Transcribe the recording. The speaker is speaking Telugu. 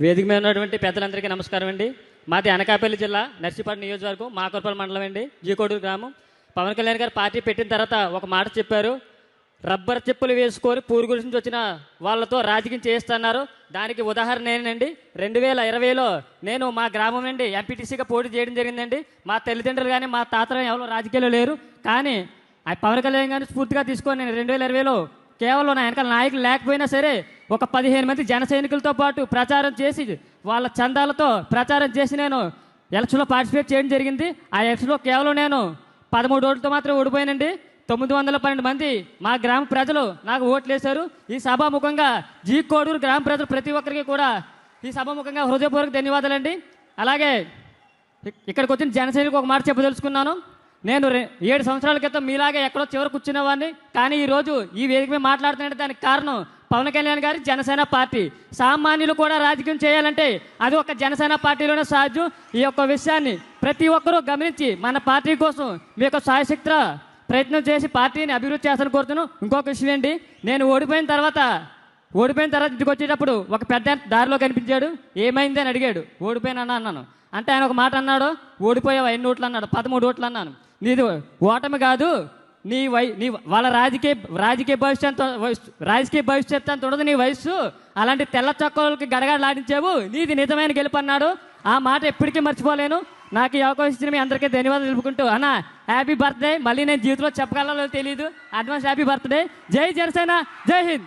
వేదిక మీద ఉన్నటువంటి పెద్దలందరికీ నమస్కారం అండి. మాది అనకాపల్లి జిల్లా నర్సీపాడు నియోజకవర్గం మాకొరపల్లి మండలం అండి. జీకోడూరు గ్రామం. పవన్ కళ్యాణ్ గారు పార్టీ పెట్టిన తర్వాత ఒక మాట చెప్పారు. రబ్బర్ చెప్పులు వేసుకొని పూరు గురించి వచ్చిన వాళ్ళతో రాజకీయం చేయిస్తున్నారు. దానికి ఉదాహరణ నేనండి. రెండు వేల ఇరవైలో నేను మా గ్రామం నుండి ఎంపీటీసీగా పోటీ చేయడం జరిగిందండి. మా తల్లిదండ్రులు కానీ మా తాతలు ఎవరో రాజకీయాలు లేరు. కానీ ఆ పవన్ కళ్యాణ్ గారిని స్ఫూర్తిగా తీసుకొని నేను రెండు వేల ఇరవైలో కేవలం నా వెనకాల నాయకులు లేకపోయినా సరే ఒక పదిహేను మంది జన సైనికులతో పాటు ప్రచారం చేసి వాళ్ళ చందాలతో ప్రచారం చేసి నేను ఎలక్షన్లో పార్టిసిపేట్ చేయడం జరిగింది. ఆ ఎలక్షన్లో కేవలం నేను పదమూడు ఓట్లతో మాత్రం ఓడిపోయానండి. తొమ్మిది వందల పన్నెండు మంది మా గ్రామ ప్రజలు నాకు ఓట్లు వేశారు. ఈ సభాముఖంగా జీ కోడూరు గ్రామ ప్రజలు ప్రతి ఒక్కరికి కూడా ఈ సభాముఖంగా హృదయపూర్వక ధన్యవాదాలండి. అలాగే ఇక్కడికి వచ్చిన జనసేనకు ఒక మాట చెప్పదలుచుకున్నాను. నేను ఏడు సంవత్సరాల క్రితం మీలాగే ఎక్కడో చివర కూర్చునేవాడిని. కానీ ఈ రోజు ఈ వేదిక మీద మాట్లాడుతుంటే దానికి కారణం పవన్ కళ్యాణ్ గారి జనసేన పార్టీ. సామాన్యులు కూడా రాజకీయం చేయాలంటే అది ఒక జనసేన పార్టీలోనే సాధ్యం. ఈ యొక్క విషయాన్ని ప్రతి ఒక్కరూ గమనించి మన పార్టీ కోసం మీ యొక్క సాయశక్త ప్రయత్నం చేసి పార్టీని అభివృద్ధి చేస్తాను కోరుతున్నాను ఇంకొక విషయం ఏంటి? నేను ఓడిపోయిన తర్వాత ఓడిపోయిన తర్వాత ఇంటికి వచ్చేటప్పుడు ఒక పెద్ద దారిలో కనిపించాడు. ఏమైంది అని అడిగాడు. ఓడిపోయినా అన్నాను. అంటే ఆయన ఒక మాట అన్నాడు. ఓడిపోయావు? ఎన్ని ఓట్లు అన్నాడు? పదమూడు ఓట్లు అన్నాను. నీది ఓటమి కాదు. నీ వై నీ వాళ్ళ రాజకీయ రాజకీయ భవిష్యత్తు వయస్సు- రాజకీయ భవిష్యత్తు అంత ఉండదు నీ వయస్సు. అలాంటి తెల్ల చొక్కలకి గడగడలాడించావు నీది నిజమైన గెలుపు అన్నాడు. ఆ మాట ఎప్పటికీ మర్చిపోలేను. నాకు ఈ అవకాశం ఇచ్చిన మీ అందరికీ ధన్యవాదాలు తెలుపుకుంటూ. అన్న హ్యాపీ బర్త్డే. మళ్ళీ నేను జీవితంలో చెప్పగలలో తెలియదు అడ్వాన్స్ హ్యాపీ బర్త్డే. జై జనసేన. జై హింద్.